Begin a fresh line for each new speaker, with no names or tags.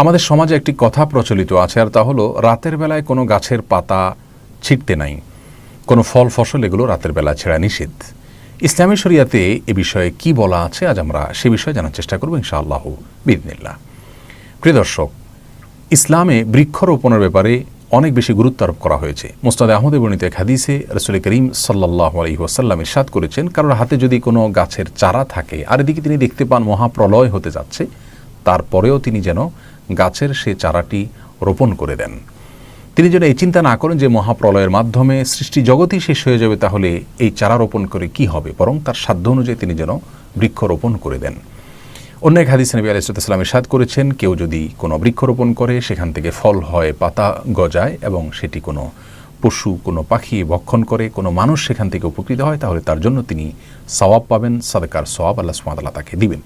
আমাদের সমাজে একটি কথা প্রচলিত আছে, আর তা হলো, রাতের বেলায় কোনো গাছের পাতা ছিটতে নাই। কোনো ফল ফসল এগুলো রাতের বেলা ছেঁড়া নিষেধ। ইসলামী শরিয়াতে এ বিষয়ে কি বলা আছে, আজ আমরা সে বিষয়ে জানার চেষ্টা করব ইনশাআল্লাহ বিদিনিল্লাহ প্রিয় দর্শক, ইসলামে বৃক্ষরোপণের ব্যাপারে অনেক বেশি গুরুত্ব আরোপ করা হয়েছে। মোস্তাদ আহমদে বর্ণিত এক হাদিসে রসুল করিম সাল্লাহ আলহি ওয়াসাল্লাম ইরশাদ করেছেন, কারোর হাতে যদি কোনো গাছের চারা থাকে, আর এদিকে তিনি দেখতে পান মহাপ্রলয় হতে যাচ্ছে তারপরেও তিনি যেন গাছের সে চারাটি রোপণ করে দেন। তিনি যেন এই চিন্তা না করেন যে মহাপ্রলয়ের মাধ্যমে সৃষ্টি জগতই শেষ হয়ে যাবে, তাহলে এই চারা রোপণ করে কি হবে? বরং তার সাধ্য অনুযায়ী তিনি যেন বৃক্ষ রোপণ করে দেন। অন্য এক হাদিস নবী আলাইসালাম ইরশাদ করেছেন, কেউ যদি কোনো বৃক্ষরোপণ করে, সেখান থেকে ফল হয়, পাতা গজায় এবং সেটি কোনো পশু, কোনো পাখি ভক্ষণ করে, কোনো মানুষ সেখান থেকে উপকৃত হয়, তাহলে তার জন্য তিনি সওয়াব পাবেন, সাদকার সওয়াব আল্লাহ সুমাতাল্লাহ তাকে দিবেন।